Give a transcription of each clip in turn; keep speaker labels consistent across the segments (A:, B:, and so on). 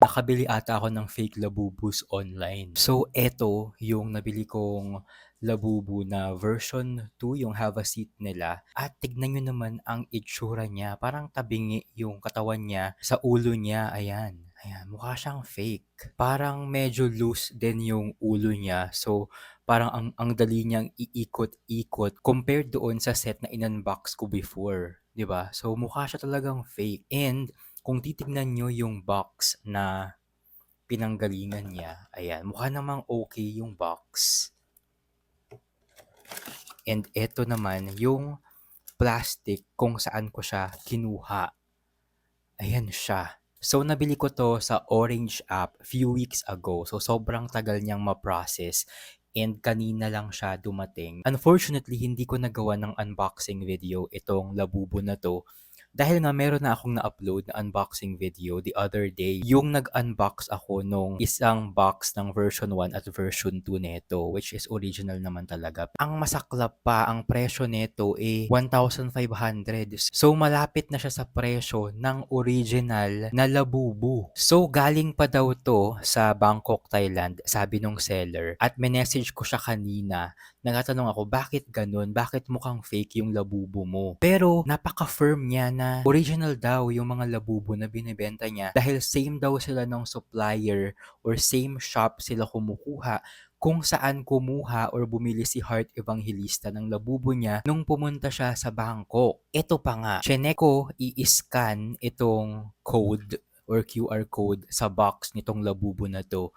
A: Nakabili ata ako ng fake Labubus online. So, eto yung nabili kong Labubu na version 2, yung Have a Seat nila. At tignan nyo naman ang itsura niya. Parang tabingi yung katawan niya sa ulo niya. Ayan. Ayan, mukha siyang fake. Parang medyo loose din yung ulo niya. So, parang ang, ang dali niyang iikot-ikot compared doon sa set na in-unbox ko before. 'di ba? So, mukha siya talagang fake. And, kung titignan nyo yung box na pinanggalingan niya, ayan, mukha namang okay yung box. And eto naman yung plastic kung saan ko siya kinuha. Ayan siya. So, nabili ko to sa Orange app few weeks ago. So, sobrang tagal niyang ma-process and kanina lang siya dumating. Unfortunately, hindi ko nagawa ng unboxing video itong labubo na to dahil nga meron na akong na-upload na unboxing video the other day, yung nag-unbox ako nung isang box ng version 1 at version 2 neto, which is original naman talaga. Ang masaklap pa, ang presyo neto eh 1,500. So malapit na siya sa presyo ng original na Labubu. So galing pa daw to sa Bangkok, Thailand, sabi nung seller. At message ko siya kanina nagtatanong ako, bakit ganun? Bakit mukhang fake yung labubo mo? Pero napaka-firm niya na original daw yung mga labubo na binibenta niya dahil same daw sila ng supplier or same shop sila kumukuha kung saan kumuha or bumili si Heart Evangelista ng labubo niya nung pumunta siya sa Bangkok. Ito pa nga, chineko i-scan itong code or QR code sa box nitong labubo na to.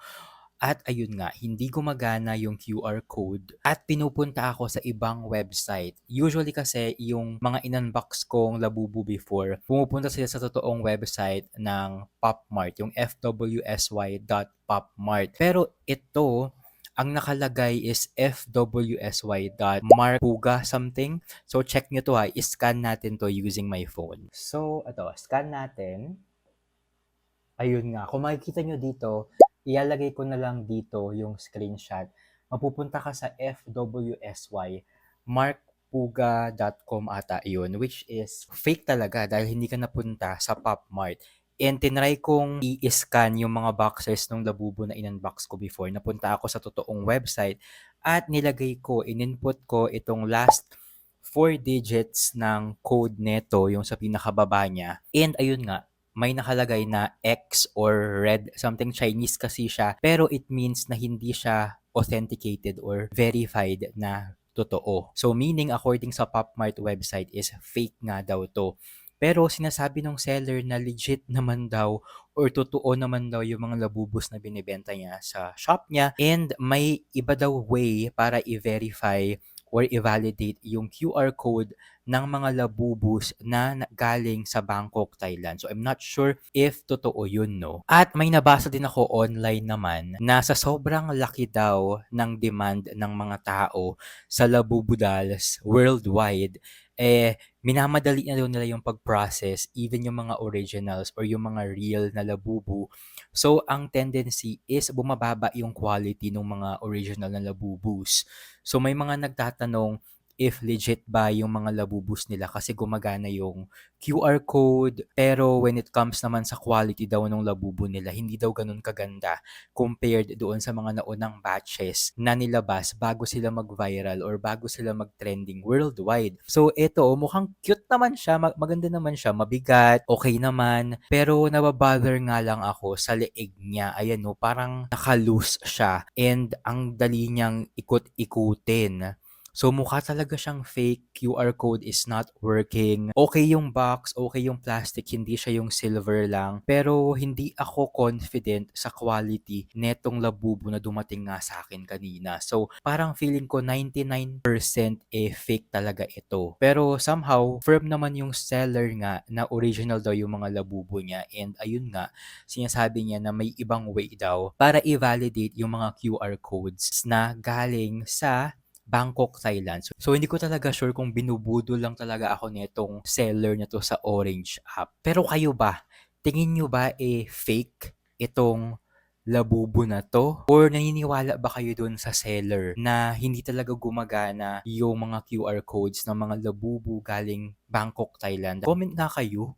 A: At ayun nga, hindi gumagana yung QR code at pinupunta ako sa ibang website. Usually kasi yung mga in-unbox kong labubu before, pumupunta sila sa totoong website ng PopMart, yung fwsy.popmart. Pero ito, ang nakalagay is fwsy.markuga something. So check nyo to ha, i-scan natin to using my phone. So ito, scan natin. Ayun nga, kung makikita nyo dito, ilalagay ko na lang dito yung screenshot. Mapupunta ka sa FWSY, markpuga.com ata yun, which is fake talaga dahil hindi ka napunta sa PopMart. And tinry kong i-scan yung mga boxes ng labubo na in-unbox ko before. Napunta ako sa totoong website at nilagay ko, in-input ko itong last four digits ng code neto, yung sa pinakababa niya. And ayun nga, may nakalagay na X or red, something Chinese kasi siya, pero it means na hindi siya authenticated or verified na totoo. So meaning according sa PopMart website is fake nga daw to. Pero sinasabi ng seller na legit naman daw or totoo naman daw yung mga labubos na binibenta niya sa shop niya and may iba daw way para i-verify or i-validate yung QR code ng mga labubus na galing sa Bangkok, Thailand. So I'm not sure if totoo yun, no? At may nabasa din ako online naman na sa sobrang laki daw ng demand ng mga tao sa labubu dolls worldwide, eh, minamadali na daw nila yung pag-process, even yung mga originals or yung mga real na labubu. So, ang tendency is bumababa yung quality ng mga original na labubus. So, may mga nagtatanong, if legit ba yung mga labubus nila kasi gumagana yung QR code. Pero when it comes naman sa quality daw ng labubo nila, hindi daw ganun kaganda compared doon sa mga naunang batches na nilabas bago sila mag-viral or bago sila mag-trending worldwide. So ito, mukhang cute naman siya, maganda naman siya, mabigat, okay naman, pero nababother nga lang ako sa leeg niya. Ayan no, parang naka-loose siya and ang dali niyang ikot-ikutin. So mukha talaga siyang fake, QR code is not working. Okay yung box, okay yung plastic, hindi siya yung silver lang. Pero hindi ako confident sa quality netong labubo na dumating nga sa akin kanina. So parang feeling ko 99% eh fake talaga ito. Pero somehow, firm naman yung seller nga na original daw yung mga labubo niya. And ayun nga, sinasabi niya na may ibang way daw para i-validate yung mga QR codes na galing sa Bangkok, Thailand. So, so hindi ko talaga sure kung binubudo lang talaga ako nitong seller na to sa Orange app. Pero kayo ba? Tingin nyo ba eh fake itong labubo na to? Or naniniwala ba kayo dun sa seller na hindi talaga gumagana yung mga QR codes ng mga labubo galing Bangkok, Thailand? Comment na kayo